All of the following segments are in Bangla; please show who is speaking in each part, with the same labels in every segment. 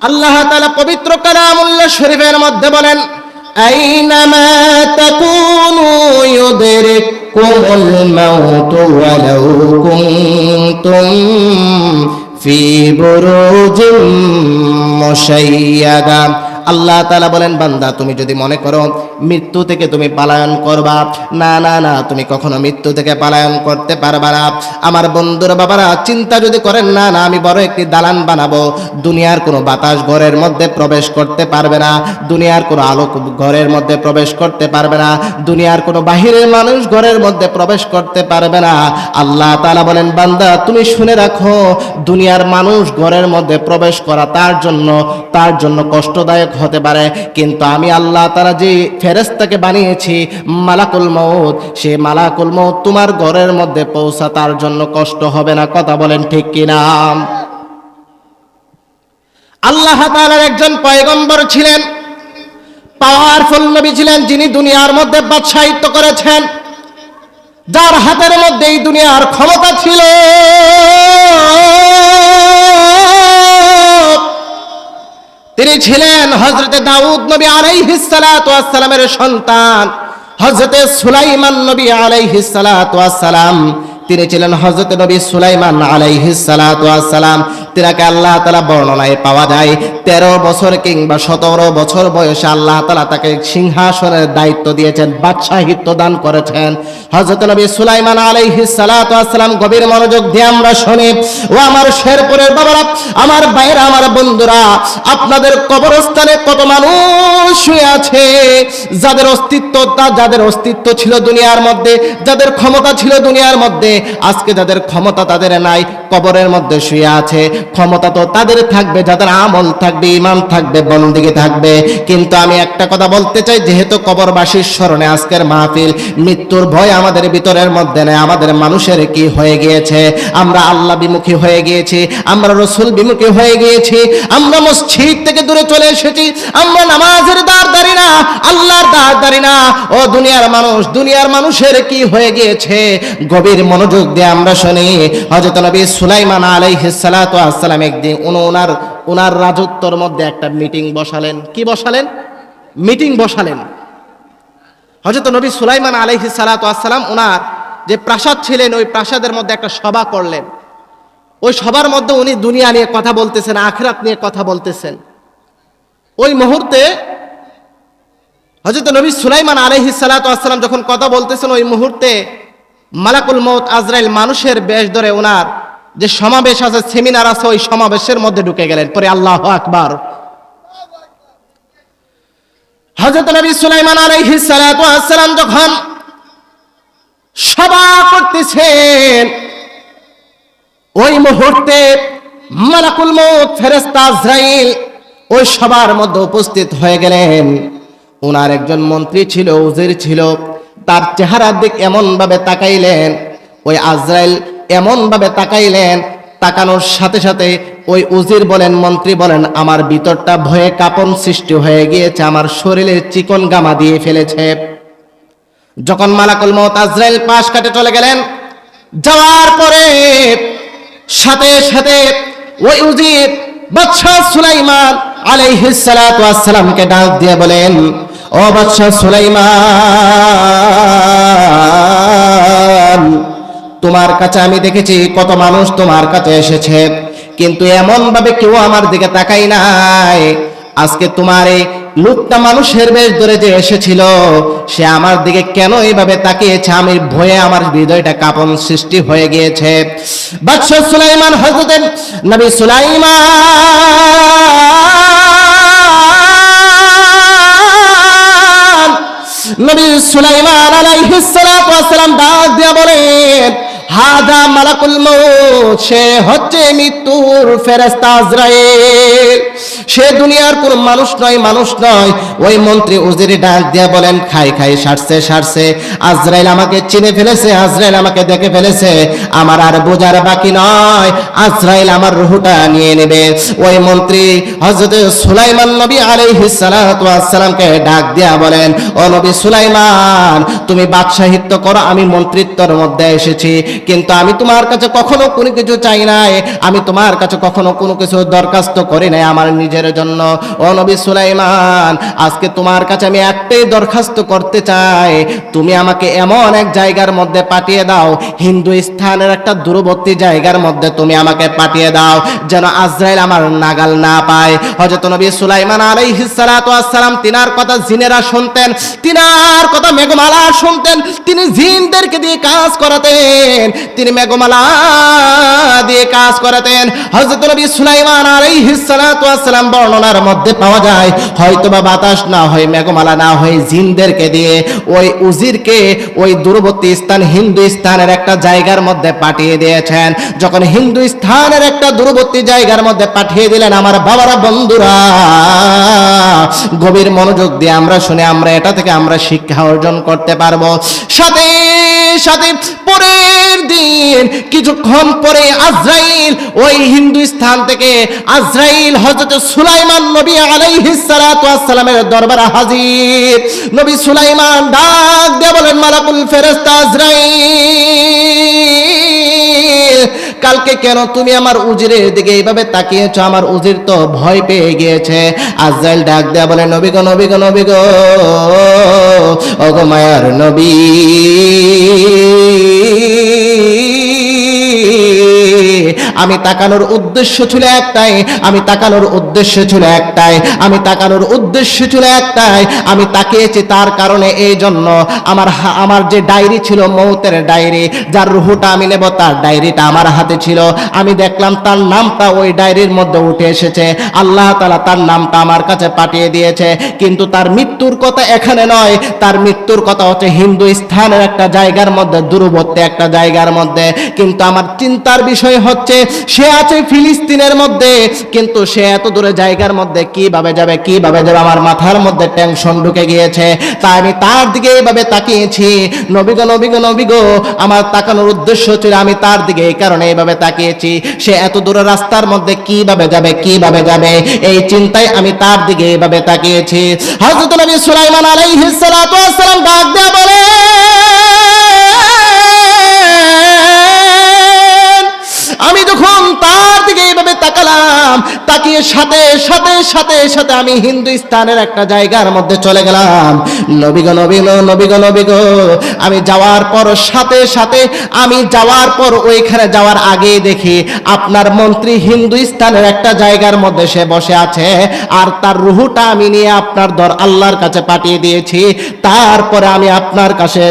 Speaker 1: আল্লাহ তালা পবিত্র কালামুল্লাহ শরীফের মধ্যে বলেন মশাইয়াগা আল্লাহ তালা বলেন, বান্দা, তুমি যদি মনে করো মৃত্যু থেকে তুমি পালায়ন করবা, না না না, তুমি কখনো মৃত্যু থেকে পালায়ন করতে পারবা না। আমার বন্ধুরা বাবারা, চিন্তা যদি করেন, না না, আমি বড় একটি দালান বানাবো, দুনিয়ার কোনো বাতাস ঘরের মধ্যে প্রবেশ করতে পারবে না, দুনিয়ার কোনো আলোক ঘরের মধ্যে প্রবেশ করতে পারবে না, দুনিয়ার কোনো বাহিরের মানুষ ঘরের মধ্যে প্রবেশ করতে পারবে না। আল্লাহ তালা বলেন, বান্দা, তুমি শুনে রাখো, দুনিয়ার মানুষ ঘরের মধ্যে প্রবেশ করা তার জন্য তার জন্য কষ্টদায়ক হতে পারে। কিন্তু আমি আল্লাহ তারা যে ফেরেস্তাকে বানিয়েছি, মালাকুল মৌত সে মালাকুল মৌত তোমার ঘরের মধ্যে পৌঁছা তার জন্য কষ্ট হবে না, কথা বলেন ঠিক কিনা? আল্লাহ তাআলার একজন পয়গম্বর ছিলেন পাওয়ারফুল নবী ছিলেন যিনি দুনিয়ার মধ্যে বাদশাহিত্য করেছেন, যার হাতের মধ্যে এই দুনিয়ার ক্ষমতা ছিল। ছিলেন হজরতে দাউদ নবী আলাইহিসালামের সন্তান। হজরতে সুলাইমান নবী আলাইহিসালাম তিনি ছিলেন হজরত নবী সুলাইমান আলাইহিসালাম তিনাকে আল্লাহ তাআলা বর্ণনায় পাওয়া যায়, তেরো বছর কিংবা সতেরো বছর বয়সে আল্লাহ তাআলা তাকে সিংহাসনের দায়িত্ব দিয়েছেন, বাদশাহিত্ব দান করেছেন। হজরত নবী সুলাইমান আলাইহিস সালাতু সালাম গভীর মনোযোগ দিয়ে আমরা শুনি, ও আমার শেরপুরের বাবারা, আমার বাইরা আমার বন্ধুরা, আপনাদের কবরস্থানে কত মানুষ শুয়ে আছে? যাদের অস্তিত্ব তা- যাদের অস্তিত্ব ছিল দুনিয়ার মধ্যে, যাদের ক্ষমতা ছিল দুনিয়ার মধ্যে, আজকে যাদের ক্ষমতা তাদের নাই, কবরের মধ্যে শুয়ে আছে। ক্ষমতা তো তাদের থাকবে, যাদের আমল থাকবে ইমান থাকবে বন্দিকে থাকবে। কিন্তু আমি একটা কথা বলতে চাই, যেহেতু কবরবাসীর স্মরণে আজকের মাহফিল, মৃত্যুর ভয় আমাদের ভিতরের মধ্যে নেই, আমাদের মানুষের কি হয়ে গিয়েছে? আমরা আল্লাহ বিমুখী হয়ে গিয়েছি, আমরা রসুল বিমুখী হয়ে গিয়েছি, আমরা মসজিদ থেকে দূরে চলে এসেছি, আমরা নামাজের দ্বার দাঁড়ি না, আল্লাহর দ্বার দাঁড়ি না। ও দুনিয়ার মানুষ, দুনিয়ার মানুষের কি হয়ে গিয়েছে? গভীর মনোযোগ দিয়ে আমরা শুনি। হযরত নবী সুলাইমান আলাইহিস সালাতু আসসালাম একদিন উনি ওনার ওনার রাজত্বর মধ্যে একটা মিটিং বসালেন। কি বসালেন? মিটিং বসালেন। হযরত নবী সুলাইমান আলাইহিস সালাতু আসসালাম ওনার যে প্রাসাদ ছিলেন, ওই প্রাসাদের মধ্যে একটা সভা করলেন। ওই সবার মধ্যে উনি দুনিয়া নিয়ে কথা বলতেছেন, আখরাত নিয়ে কথা বলতেছেন। ওই মুহূর্তে হজরত নবী সুলাইমান আলহি সালাতাম যখন কথা বলতেছেন, ওই মুহূর্তে মালাকুল মৌত আজরাইল মানুষের বেশ ধরে ওনার যে সমাবেশ আছে সেমিনার আছে, ওই সমাবেশের মধ্যে ঢুকে গেলেন। পরে আল্লাহ আকবার। হজরত নবী সুলাইমান আলহি সালাতাম যখন সভা করতেছেন, ওই মুহূর্তে মালাকুল মৌত ফেরেস্তা আজরাইল ওই সবার মধ্যে উপস্থিত হয়ে গেলেন। ওনার একজন মন্ত্রী ছিল, উজির ছিল, তার চেহারার দিক এমন ভাবে তাকাইলেন। ওই আজরাইল এমন ভাবে তাকাইলেন, তাকানোর সাথে সাথে ওই উজির বলেন, মন্ত্রী বলেন, আমার ভিতরটা ভয়ে কাপন সৃষ্টি হয়ে গিয়েছে, আমার শরীরের চিকন গামা দিয়ে ফেলেছে। যখন মালাকুল মৌত আজরাইল পাশ কাটে চলে গেলেন, যাওয়ার পরে সাথে সাথে ওই উজির বাদশাহ সুলাইমান আলাইহিস সালাতু ডাক দিয়ে বলেন, ও বাদশাহ সুলাইমান তোমার কাছে আমি দেখেছি কত মানুষ তোমার কাছে এসেছে। কিন্তু এমন ভাবে কেউ আমার দিকে তাকাই নাই। আজকে তোমার এই লোকটা মানুষের বেশ ধরে যে এসেছিল, সে আমার দিকে কেন এইভাবে তাকিয়েছে? আমি ভয়ে আমার হৃদয়টা কাঁপন সৃষ্টি হয়ে গিয়েছে। বাদশাহ সুলাইমান হযরতের নবী সুলাইমান নবী সুলাইমান আলাইহিস সালাম হাদা মালাকুল মউত, সে হচ্ছে মৃত্যুর ফেরেশতা আজরাইল। সে দুনিয়ার কোন মানুষ নয় মানুষ নয়। ওই মন্ত্রী উজিরে ডাক দিয়ে বলেন, খাই খাই, সারছে সারছে। আজরাইল আমাকে চিনে ফেলেছে, আজরাইল আমাকে দেখে ফেলেছে। আমার আর বোঝার বাকি নয়। আজরাইল আমার রুহুটা নিয়ে নেবে। ওই মন্ত্রী হযরত সুলাইমান নবী আলাইহিস সালাতু ওয়াসসালামকে ডাক দিয়া বলেন, ও নবী সুলাইমান, তুমি বাদশাহিত্ব করো, আমি মন্ত্রিত্বর মধ্যে এসেছি। কিন্তু আমি তোমার কাছে কখনো কোনো কিছু চাই নাই। আমি তোমার কাছে কখনো কোনো কিছু দরখাস্ত করি নাই আমার নিজের জন্য। ও নবী সুলাইমান, আজকে তোমার কাছে আমি একটাই দরখাস্ত করতে চাই। তুমি আমাকে এমন এক জায়গার মধ্যে পাঠিয়ে দাও হিন্দু স্থানের একটা দূরবর্তী জায়গার মধ্যে তুমি আমাকে পাঠিয়ে দাও, যেন আজরাইল আমার নাগাল না পায়। হযরত নবী সুলাইমান আলাইহিস সালাতু ওয়াসসালাম তিনার কথা জিনেরা শুনতেন, তিনার কথা মেঘমালা শুনতেন, তিনি জিনদেরকে দিয়ে কাজ করাতেন। তিনি মেঘমালা দিয়ে কাজ করাতেন। হযরত নবী সুলাইমান আলাইহিস সালাতু ওয়াসসালাম বর্ণনার মধ্যে পাওয়া যায়, হয়তোবা বাতাস না হয়, মেঘমালা না হয়, জিনদেরকে দিয়ে ওই উজিরকে ওই দূরবর্তী স্থান, হিন্দু স্থানের একটা জায়গার মধ্যে পাঠিয়ে দিয়েছেন। যখন হিন্দু স্থানের একটা দূরবর্তী জায়গার মধ্যে পাঠিয়ে দিলেন, আমার বাবারা, বন্ধুরা, গভীর মনোযোগ দিয়ে আমরা শুনে আমরা এটা থেকে আমরা শিক্ষা অর্জন করতে পারব। সাথে সাথে পরের দিন, কিছুক্ষণ পরে আজরাইল, ওই হিন্দু স্থান থেকে আজরাইল হজরত সুলাইমান নবী আলাইহিস সালাতু ওয়াসসালামের দরবারে হাজির। নবী সুলাইমান ডাক দিয়ে বলেন, মালাকুল ফেরেশতা আজরাইল। কালকে কেন তুমি আমার উজিরের দিকে এইভাবে তাকিয়েছ? আমার উজির তো ভয় পেয়ে গিয়েছে। আজাইল ডাক দেয়া বলে, নবী গো নবী গো নবী গো অগমায়ার মায়ার নবী। আমি তাকানোর উদ্দেশ্য ছিল একটাই, আমি তাকানোর উদ্দেশ্য ছিল একটাই, আমি তাকানোর উদ্দেশ্য ছিল একটাই, আমি তাকিয়েছি তার কারণে এই জন্য আমার আমার যে ডায়েরি ছিল, মৌতের ডায়েরি, যার রুহুটা আমি নেব, তার ডায়েরিটা আমার হাতে ছিল। আমি দেখলাম তার নামটা ওই ডায়েরির মধ্যে উঠে এসেছে। আল্লাহ তালা তার নামটা আমার কাছে পাঠিয়ে দিয়েছে। কিন্তু তার মৃত্যুর কথা এখানে নয়, তার মৃত্যুর কথা হচ্ছে হিন্দু স্থানের একটা জায়গার মধ্যে, দূরবর্তী একটা জায়গার মধ্যে। কিন্তু আমার চিন্তার বিষয় হচ্ছে সে আছে ফিলিস্তিনের মধ্যে, কিন্তু সে এত দূরে জায়গার মধ্যে কীভাবে যাবে কীভাবে যাবে আমার মাথার মধ্যে টেনশন ঢুকে গিয়েছে। তাই আমি তার দিকে এইভাবে তাকিয়েছি। নবীগো নবীগো নবীগো আমার তাকানোর উদ্দেশ্য ছিল আমি তার দিকে এই কারণে এইভাবে তাকিয়েছি। সে এত দূরে রাস্তার মধ্যে কীভাবে যাবে কীভাবে যাবে, এই চিন্তায় আমি তার দিকে এইভাবে তাকিয়েছি। হযরত নবী সুলাইমান আলাইহিস সালাতু ওয়াস সালাম ডাক দেয়া বলে আমি যখন তার দিকে এইভাবে তাকালাম, তাকিয়ে সাথে সাথে সাথে সাথে আমি হিন্দুস্তানের একটা জায়গার মধ্যে চলে গেলাম। নবী গো নবী গো নবী গো নবী গো, আমি যাওয়ার পর সাথে সাথে, আমি যাওয়ার পর ওইখানে যাওয়ার আগে দেখি আপনার মন্ত্রী হিন্দুস্তানের একটা জায়গার মধ্যে সে বসে আছে, আর তার রুহুটা আমি নিয়ে আপনার দর আল্লাহর কাছে পাঠিয়ে দিয়েছি। তারপরে আমি আপনার কাছে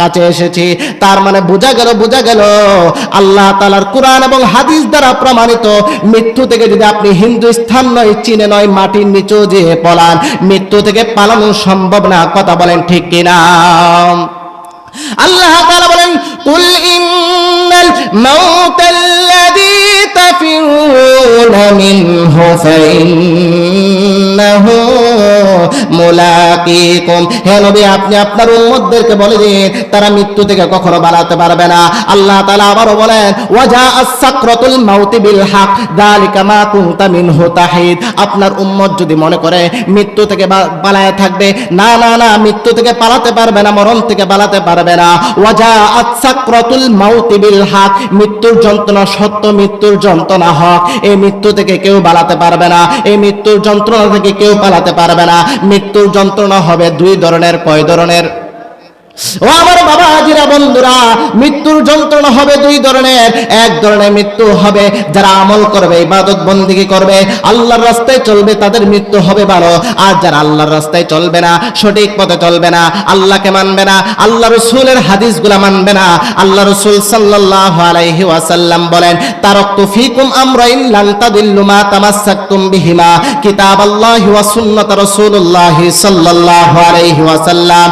Speaker 1: কাছে এসেছি। তার মানে বোঝা গেল বোঝা গেল, আল্লাহ তালার কোরআন এবং হাদিস দ্বারা প্রমাণিত মৃত্যু থেকে যদি আপনি হিন্দুস্থান নয়, চীনে নয়, মাটির নিচেও যে পলান, মৃত্যু থেকে পালানো সম্ভব না। কথা বলেন ঠিক কিনা? আল্লাহ তাআলা বলেন, কুল ইন্নাল মাউতাল্লাযী তাফিরুনা মিনহু ফাইন্নাহু হে নবী, আপনি আপনার উম্মতদেরকে বলে দিন, তারা মৃত্যু থেকে কখনো বাড়াতে পারবে না। আল্লাহ বলেন, ওয়াজা বিল মা আপনার উম্মত যদি মনে করে মৃত্যু থেকে পালায় থাকবে, না না না, মৃত্যু থেকে পালাতে পারবে না, মরণ থেকে পালাতে পারবে না। ওয়াজা আস-সাকরাতুল মাউতি বিল হক মৃত্যুর যন্ত্রণা সত্য, মৃত্যুর যন্ত্রণা হক। এই মৃত্যু থেকে কেউ পালাতে পারবে না, এই মৃত্যুর যন্ত্রণা থেকে কেউ পালাতে পারবে না। মৃত্যুর যন্ত্রণা হবে দুই ধরনের কয় ধরনের। ও আমার বাবা হাজিরা বন্ধুরা, মৃত্যুর যন্ত্রণা হবে দুই ধরনের। এক ধরনের মৃত্যু হবে যারা আমল করবে, ইবাদত বন্দিগি করবে, আল্লাহর রাস্তায় চলবে, তাদের মৃত্যু হবে ভালো। আর যারা আল্লাহর রাস্তায় চলবে না, সঠিক পথে চলবে না, আল্লাহকে মানবে না আল্লাহ রসুলের হাদিসগুলা মানবে না, আল্লাহ রসুল সাল্লাল্লাহু আলাইহি ওয়াসাল্লাম বলেন তারাকতু ফিকুম আমরাইন লান তাদিল্লু মা তামাসসাকতুম বিহিমা। কিতাবাল্লাহি ওয়া সুন্নাত রাসূলুল্লাহি সাল্লাল্লাহু আলাইহি ওয়াসাল্লাম।